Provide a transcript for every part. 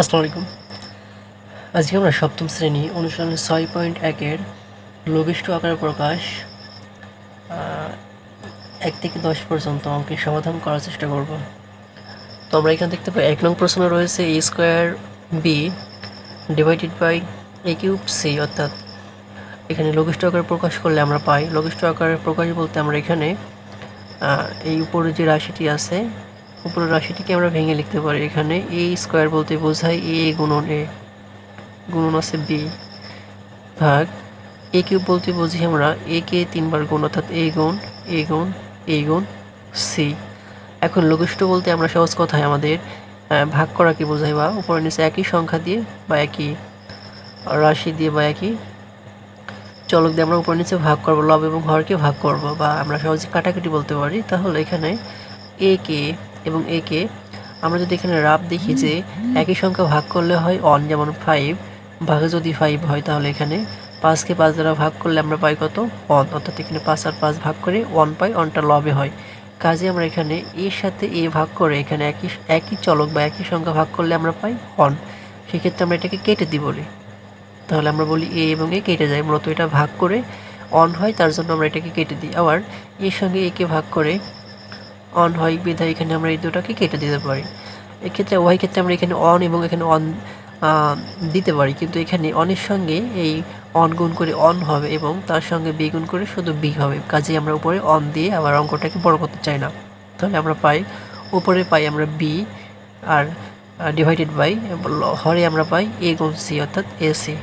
আসসালামু আলাইকুম। আজকে আমরা সপ্তম শ্রেণি অনুশীলনের ছয় পয়েন্ট একের লঘিষ্ঠ আকারের প্রকাশ এক থেকে দশ পর্যন্ত অঙ্কের সমাধান করার চেষ্টা করব। তো আমরা এখানে দেখতে পাই, এক নং প্রশ্ন রয়েছে A square B divided by A cube C, অর্থাৎ এখানে লঘিষ্ঠ আকারে প্রকাশ করলে আমরা পাই। লঘিষ্ঠ আকারের প্রকাশ বলতে আমরা এখানে এই উপরে যে রাশিটি আছে উপরের রাশিটিকে আমরা ভেঙে লিখতে পারি এখানে এ স্কোয়ার বলতে বোঝায় এ গুণন এ গুণন আছে বি ভাগ এ কিউব বলতে বুঝি আমরা এ কে তিনবার গুণ অর্থাৎ এ গুণ এ গুণ এ গুণ সি এখন লঘিষ্ঠ বলতে আমরা সহজ কথায় আমাদের ভাগ করাকে বোঝাই বা উপরে নিচে একই সংখ্যা দিয়ে বা একই রাশি দিয়ে বা একই চলক দিয়ে আমরা উপর নিচে ভাগ করব, লব এবং হরকে ভাগ করব বা আমরা সহজে কাটাকাটি বলতে পারি। তাহলে এখানে এ কে এবং একে আমরা যদি এখানে রাব দেখি যে একই সংখ্যা ভাগ করলে হয় অন যেমন ফাইভ ভাগে যদি ফাইভ হয় তাহলে এখানে পাঁচকে পাঁচ দ্বারা ভাগ করলে আমরা পাই কত? অন অর্থাৎ এখানে পাঁচ আর পাঁচ ভাগ করে ওয়ান পাই অনটা লবে হয়। কাজে আমরা এখানে এর সাথে এ ভাগ করে এখানে একই একই চলক বা একই সংখ্যা ভাগ করলে আমরা পাই অন সেক্ষেত্রে আমরা এটাকে কেটে দিই বলি। তাহলে আমরা বলি এ এবং এ কেটে যায়। মূলত এটা ভাগ করে অন হয়, তার জন্য আমরা এটাকে কেটে দিই। আবার এর সঙ্গে একে ভাগ করে অন হয়, বিধায় এখানে আমরা এই দুটাকে কেটে দিতে পারি। এক্ষেত্রে ওয়াই ক্ষেত্রে আমরা এখানে অন এবং এখানে অন দিতে পারি। কিন্তু এখানে অনের সঙ্গে এই অন গুণ করে অন হবে এবং তার সঙ্গে বি গুণ করে শুধু বি হবে। কাজে আমরা উপরে অন দিয়ে আবার অঙ্কটাকে বড় করতে চাই না। তাহলে আমরা পাই, উপরে পাই আমরা বি আর ডিভাইডেড বাই হরে আমরা পাই এ গুণ সি অর্থাৎ এ সি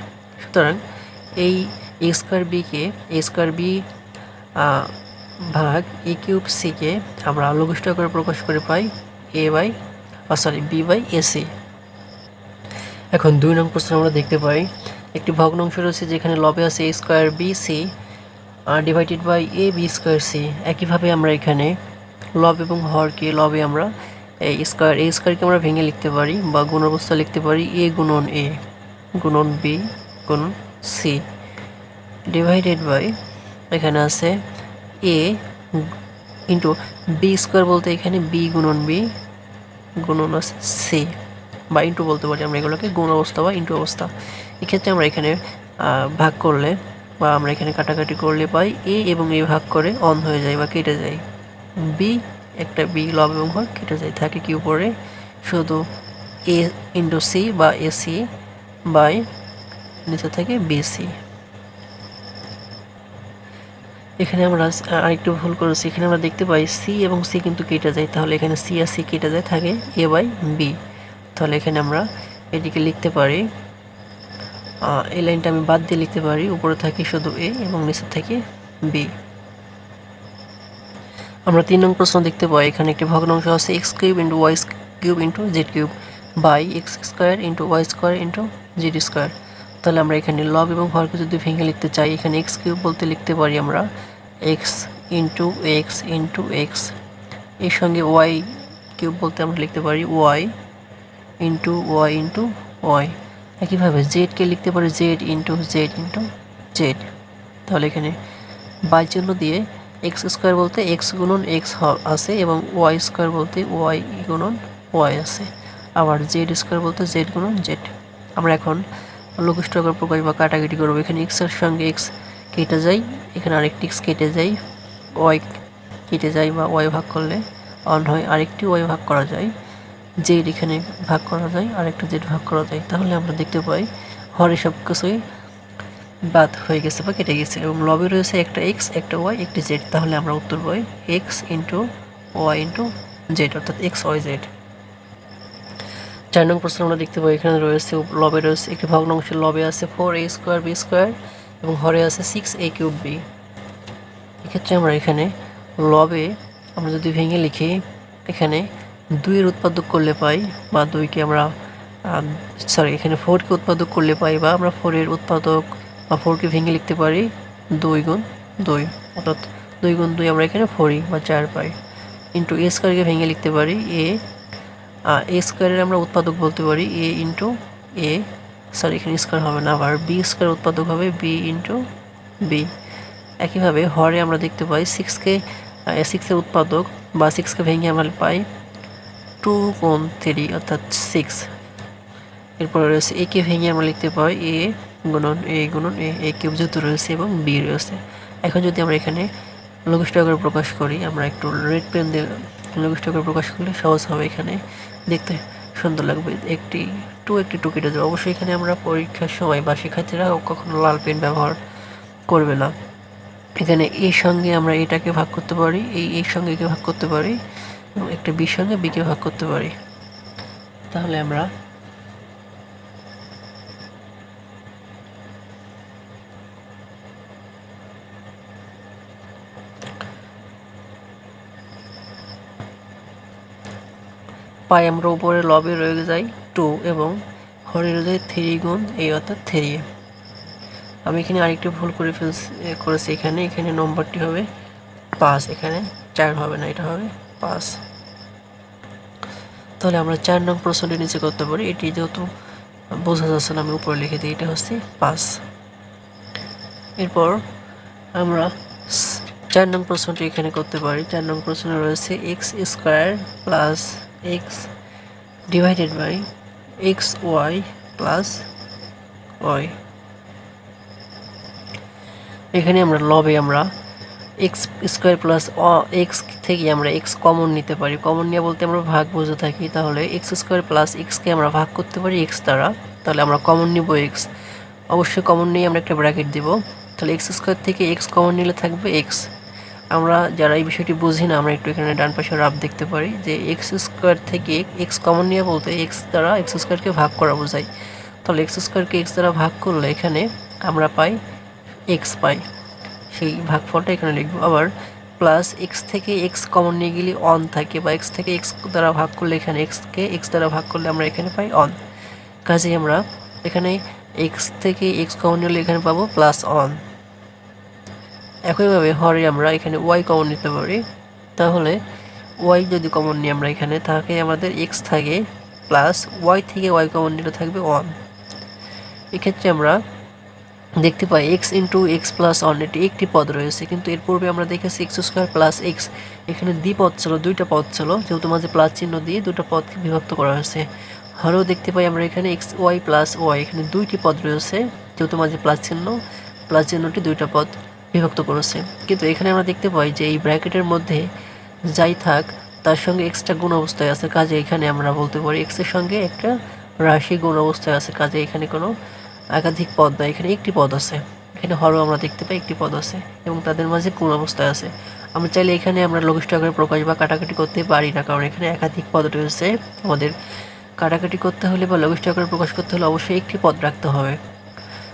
সুতরাং এই এ স্কোয়ার বিকে এ স্কোয়ার বি ভাগ এ কিউব সিকে আমরা লঘিষ্ঠ করে প্রকাশ করে পাই A by sorry B by A C এখন দুই নং প্রশ্ন আমরা দেখতে পাই, একটি ভগ্নাংশ রয়েছে যেখানে লবে আছে A square B C divided by A B square C একইভাবে আমরা এখানে লব এবং হরকে লবে আমরা এই স্কোয়ার এ স্কোয়ারকে আমরা ভেঙে লিখতে পারি বা গুণ অবস্থা লিখতে পারি এ গুণন এ গুণন বি গুণন সি ডিভাইডেড বাই এখানে আছে এ ইন্টু বি স্কোয়ার বলতে এখানে বি গুণন বি গুণন সি বা ইন্টু বলতে পারি আমরা এগুলোকে, গুণ অবস্থা বা ইন্টু অবস্থা। এক্ষেত্রে আমরা এখানে ভাগ করলে বা আমরা এখানে কাটাকাটি করলে পাই এ এবং এ ভাগ করে অন হয়ে যায় বা কেটে যায়। বি একটা বি লব এবং হর কেটে যায়, থাকে কি উপরে? শুধু এ ইন্টু সি বা এসি বাই নিচে থাকে বিসি এখানে আমরা আরেকটু ভুল করেছি। এখানে আমরা দেখতে পাই সি এবং সি কিন্তু কেটে যায়। তাহলে এখানে সি আর সি কেটে যায়, থাকে এ বাই বি তাহলে এখানে আমরা এটিকে লিখতে পারি এই লাইনটা আমি বাদ দিয়ে লিখতে পারি। উপরে থাকে শুধু এ এবং নিচে থাকে বি আমরা তিন নং প্রশ্ন দেখতে পাই। এখানে একটি ভগ্নাংশ আছে X cube into Y cube into Z cube by X square into Y square into Z square তাহলে আমরা এখানে লব এবং হরকে যদি ভেঙে লিখতে চাই, এখানে এক্স কিউব বলতে লিখতে পারি আমরা এক্স ইন্টু এক্স ইন্টু এক্সের সঙ্গে ওয়াই কিউব বলতে আমরা লিখতে পারি Y into Y into Y একইভাবে জেডকে লিখতে পারি Z into Z into Z তাহলে এখানে বাই চিহ্ন দিয়ে এক্স স্কোয়ার বলতে এক্স গুণন এক্স আছে এবং ওয়াই স্কোয়ার বলতে ওয়াই গুণন ওয়াই আছে। আবার জেড স্কোয়ার বলতে জেড গুণন জেড আমরা এখন আকার প্রকাশ বা কাটাকাটি করব। এখানে এক্সের সঙ্গে এক্স কেটে যায় এখানে আরেকটি এক্স কেটে যায় ওয়াই কেটে যায় বা ওয়াই ভাগ করলে অন হয়, আরেকটি ওয়াই ভাগ করা যায়, জেড এখানে ভাগ করা যায়, আরেকটা জেড ভাগ করা যায়। তাহলে আমরা দেখতে পাই, হরে সব কিছুই বাদ হয়ে গেছে বা কেটে গেছে এবং লবে রয়েছে একটা এক্স, একটা ওয়াই, একটি জেড। তাহলে আমরা উত্তর পাই, X into Y into Z, অর্থাৎ এক্স, ওয়াই, জেড। চার নং প্রশ্ন আমরা দেখতে পাই, এখানে রয়েছে, লবে রয়েছে একটি ভগ্নাংশের লবে আছে, four A square B square এবং হরে আছে সিক্স এ কিউব বি এক্ষেত্রে আমরা এখানে লবে আমরা যদি ভেঙে লিখি, এখানে দুইয়ের উৎপাদক করলে পাই বা দুইকে আমরা সরি এখানে ফোরকে উৎপাদক করলে পাই বা আমরা ফোরের উৎপাদক বা ফোরকে ভেঙে লিখতে পারি দুই গুণ দুই। অর্থাৎ দুই গুণ দুই আমরা এখানে ফোরই বা চার পাই। ইন্টু এ স্কোয়ারকে ভেঙে লিখতে পারি এ এ স্কোয়ারের আমরা উৎপাদক বলতে পারি এ ইন্টু এ সরি এখানে স্কোয়ার হবে না আবার বি স্কোয়ার উৎপাদক হবে বি ইন্টু বি একইভাবে হরে আমরা দেখতে পাই সিক্সকে সিক্সের উৎপাদক বা সিক্সকে ভেঙে আমরা পাই টু কোন থ্রি অর্থাৎ সিক্স এরপর রয়েছে এ কে ভেঙে আমরা লিখতে পাই এ গুণন এ গুণন এ এ কিউব যেহেতু রয়েছে এবং বি রয়েছে। এখন যদি আমরা এখানে লঘিষ্ঠ প্রকাশ করি, আমরা একটু রেড পেন দিয়ে লঘিষ্ঠ আকারে প্রকাশ করলে সহজ হবে এখানে দেখতে। সুন্দর লাগবে। একটি টু একটি টুকিটা কেটে দেবে। অবশ্যই এখানে আমরা পরীক্ষার সময় বা শিক্ষার্থীরা কখনো লাল পেন ব্যবহার করবে না। এখানে এর সঙ্গে আমরা এটাকে ভাগ করতে পারি, এই, এর সঙ্গে একে ভাগ করতে পারি, এবং একটা বির সঙ্গে বিকে ভাগ করতে পারি। তাহলে আমরা পাই আমরা উপরে লবে রয়ে যাই, টু এবং হরে রয়ে যায় থ্রি গুণ এই অর্থাৎ থ্রি আমি এখানে আরেকটু ভুল করে ফেলছি করেছি এখানে এখানে নম্বরটি হবে পাঁচ, এখানে চার হবে না, এটা হবে পাঁচ। তাহলে আমরা চার নং প্রশ্নটি নিচে করতে পারি, এটি যেহেতু বোঝা যাচ্ছে না, আমি উপরে লিখে দিই, এটা হচ্ছে পাঁচ। এরপর আমরা চার নং প্রশ্নটি এখানে করতে পারি, চার নং প্রশ্ন রয়েছে X square plus divided by X Y plus Y এখানে আমরা লবে আমরা এক্স স্কোয়ার প্লাস এক্স থেকে আমরা এক্স কমন নিতে পারি। কমন নিয়ে বলতে আমরা ভাগ বুঝে থাকি। তাহলে এক্স স্কোয়ার প্লাস এক্সকে আমরা ভাগ করতে পারি এক্স দ্বারা। তাহলে আমরা কমন নিব এক্স অবশ্যই কমন নিয়ে আমরা একটা ব্র্যাকেট দিব। তাহলে এক্স স্কোয়ার থেকে এক্স কমন নিলে থাকবে এক্স আমরা যারা এই বিষয়টি বুঝি না, আমরা একটু এখানে ডান পাশে রাব দেখতে পারি যে এক্স স্কোয়ার থেকে এক্স কমন নিয়ে বলতে এক্স দ্বারা এক্স স্কোয়ারকে ভাগ করা বোঝায়। তাহলে এক্স স্কোয়ারকে এক্স দ্বারা ভাগ করলে এখানে আমরা পাই এক্স পাই। সেই ভাগফলটা এখানে লিখব। আবার প্লাস এক্স থেকে এক্স কমন নিয়ে গেলে অন থাকে বা এক্স থেকে এক্স দ্বারা ভাগ করলে এখানে এক্সকে এক্স দ্বারা ভাগ করলে আমরা এখানে পাই অন কাজেই আমরা এখানে এক্স থেকে এক্স কমন নিলে এখানে পাবো প্লাস অন একইভাবে হরে আমরা এখানে ওয়াই কমন নিতে পারি। তাহলে ওয়াই যদি কমন নিই আমরা এখানে, তাহলে আমাদের এক্স থাকে প্লাস ওয়াই থেকে ওয়াই কমন নিলে থাকবে ওয়ান এক্ষেত্রে আমরা দেখতে পাই X into X plus one এটি একটি পদ রয়েছে, কিন্তু এর পূর্বে আমরা দেখেছি এক্স স্কোয়ার প্লাস এক্স এখানে দ্বি পদ ছিল, দুইটা পদ ছিল, যেহেতু মাঝে প্লাস চিহ্ন দিয়ে দুটো পদকে বিভক্ত করা হয়েছে। হরেও দেখতে পাই আমরা এখানে এক্স ওয়াই প্লাস ওয়াই এখানে দুইটি পদ রয়েছে, যেহেতু মাঝে প্লাস চিহ্ন প্লাস চিহ্নটি দুইটা পদ। বিভক্ত করেছে। কিন্তু এখানে আমরা দেখতে পাই যে এই ব্র্যাকেটের মধ্যে যাই থাক, তার সঙ্গে এক্সট্রা গুণ অবস্থায় আছে। কাজে এখানে আমরা বলতে পারি এক্সের সঙ্গে একটা রাশি গুণ অবস্থায় আছে। কাজে এখানে কোনো একাধিক পদ নয় এখানে একটি পদ আছে। এখানে হরও আমরা দেখতে পাই একটি পদ আছে এবং তাদের মাঝে কোন অবস্থায় আছে। আমরা চাইলে এখানে আমরা লঘিষ্ঠ আকারে প্রকাশ বা কাটাকাটি করতে পারি না, কারণ এখানে একাধিক পদ রয়েছে। আমাদের কাটাকাটি করতে হলে বা লঘিষ্ঠ আকারে প্রকাশ করতে হলে অবশ্যই একটি পদ রাখতে হবে।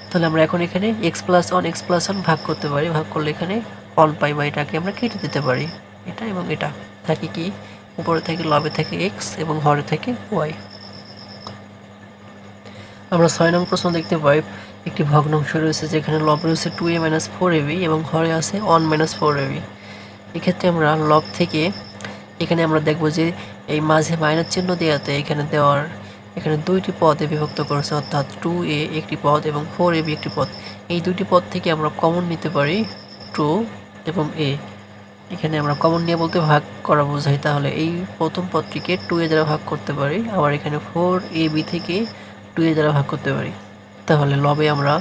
তাহলে আমরা এখন এখানে X plus one X plus one ভাগ করতে পারি। ভাগ করলে এখানে ওয়ান পাই বা এটাকে আমরা কেটে দিতে পারি। এটা এবং এটা। থাকে কি? উপরে থেকে লবে থেকে এক্স এবং হরে থেকে ওয়াই আমরা ছয় নং প্রশ্ন দেখতে পাই। একটি ভগ্নাংশ রয়েছে যেখানে লব রয়েছে two A minus four AB এবং হরে আছে ওয়ান মাইনাস ফোর এবি এক্ষেত্রে আমরা লব থেকে এখানে আমরা দেখব যে এই মাঝে মাইনাস চিহ্ন দেওয়াতে এখানে দেওয়ার এখানে দুইটি পদে বিভক্ত করেছে, অর্থাৎ টু এ একটি পদ এবং ফোর এ বি একটি পদ। এই দুইটি পদ থেকে আমরা কমন নিতে পারি টু এবং এ এখানে আমরা কমন নিয়ে বলতে ভাগ করা বোঝাই, তাহলে এই প্রথম পদটিকে টু এ দ্বারা ভাগ করতে পারি, আবার এখানে ফোর এ বি থেকে টু এ দ্বারা ভাগ করতে পারি। তাহলে লবে আমরা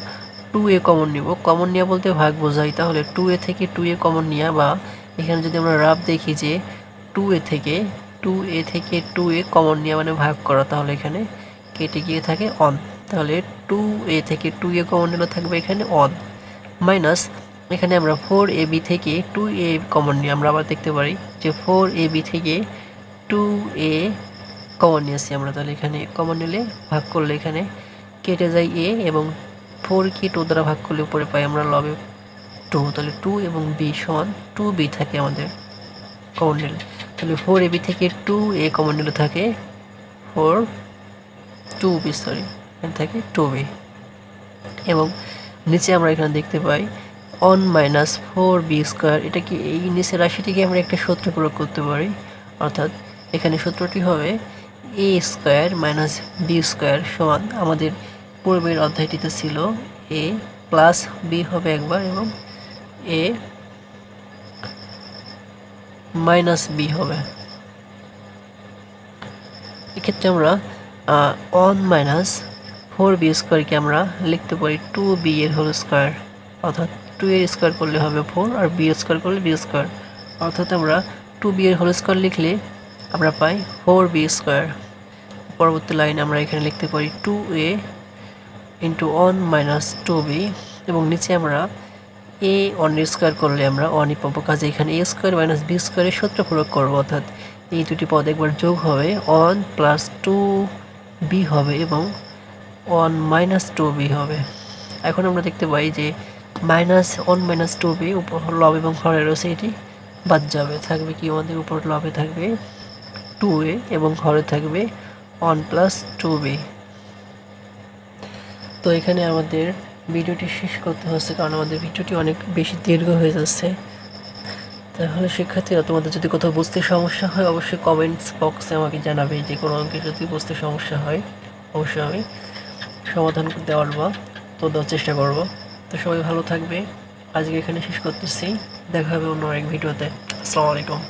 টু এ কমন নিব। কমন নিয়ে বলতে ভাগ বোঝাই, তাহলে টু এ থেকে টু এ কমন নেওয়া বা এখানে যদি আমরা রাফ দেখি যে টু এ থেকে টু এ থেকে টু এ কমন নেওয়া মানে ভাগ করা তাহলে এখানে কেটে গিয়ে থাকে অন তাহলে টু এ থেকে টু এ কমন নিলে থাকবে এখানে অন মাইনাস এখানে আমরা ফোর এ বি থেকে টু এ কমন নিয়ে আমরা আবার দেখতে পারি যে ফোর এ বি থেকে টু এ কমন নিয়েছি আমরা। তাহলে এখানে কমন নিলে ভাগ করলে এখানে কেটে যায় এ এবং ফোর কে টু দ্বারা ভাগ করলে উপরে পাই আমরা লবে টু তাহলে টু এবং বি সমান টু বি থাকে আমাদের কমন নিলে। তাহলে ফোর এ বি থেকে টু এ কমন থাকে ফোর টু বি সরি এখানে থাকে টু বি এবং নিচে আমরা এখানে দেখতে পাই one minus four B square এটা কি এই নিচের রাশিটিকে আমরা একটা সূত্র প্রয়োগ করতে পারি? অর্থাৎ এখানে সূত্রটি হবে A square minus B square সমান আমাদের পূর্বের অধ্যায়টিতে ছিল এ প্লাস বি হবে একবার এবং এ মাইনাস বি হবে। এক্ষেত্রে আমরা অন মাইনাস ফোর বি স্কোয়ারকে আমরা লিখতে পারি টু বি এর হোল স্কোয়ার। অর্থাৎ টু এর স্কোয়ার করলে হবে ফোর আর বি স্কোয়ার করলে বি স্কোয়ার। অর্থাৎ আমরা টু বি এর হোল স্কোয়ার লিখলে আমরা পাই ফোর বি স্কোয়ার। পরবর্তী লাইন আমরা এখানে লিখতে পারি two A into one minus two B এবং নিচে আমরা এ ওয়ান স্কোয়ার করলে আমরা ওয়ানই পাবো। কাজে এখানে এ স্কোয়ার মাইনাস বি স্কোয়ারের সূত্র প্রয়োগ করব, অর্থাৎ এই দুটি পদ একবার যোগ হবে ওয়ান প্লাস টু বি হবে এবং ওয়ান মাইনাস টু বি হবে। এখন আমরা দেখতে পাই যে minus one minus two B উপর লব এবং হরে রয়েছে এটি বাদ যাবে। থাকবে কি আমাদের উপর লবে থাকবে টু এ এবং হরে থাকবে ওয়ান প্লাস টু বি তো এখানে আমাদের ভিডিওটি শেষ করতে হচ্ছে, কারণ আমাদের ভিডিওটি অনেক বেশি দীর্ঘ হয়ে যাচ্ছে। তাহলে শিক্ষার্থীরা, তোমাদের যদি কোথাও বুঝতে সমস্যা হয়, অবশ্যই কমেন্টস বক্সে আমাকে জানাবে যে কোনো অঙ্কে যদি বুঝতে সমস্যা হয়, অবশ্যই আমি সমাধান দেওয়ার বা তো দেওয়ার চেষ্টা করব। তো সবাই ভালো থাকবে। আজকে এখানে শেষ করতেছি। দেখা হবে অন্য এক ভিডিওতে। আসসালামু আলাইকুম।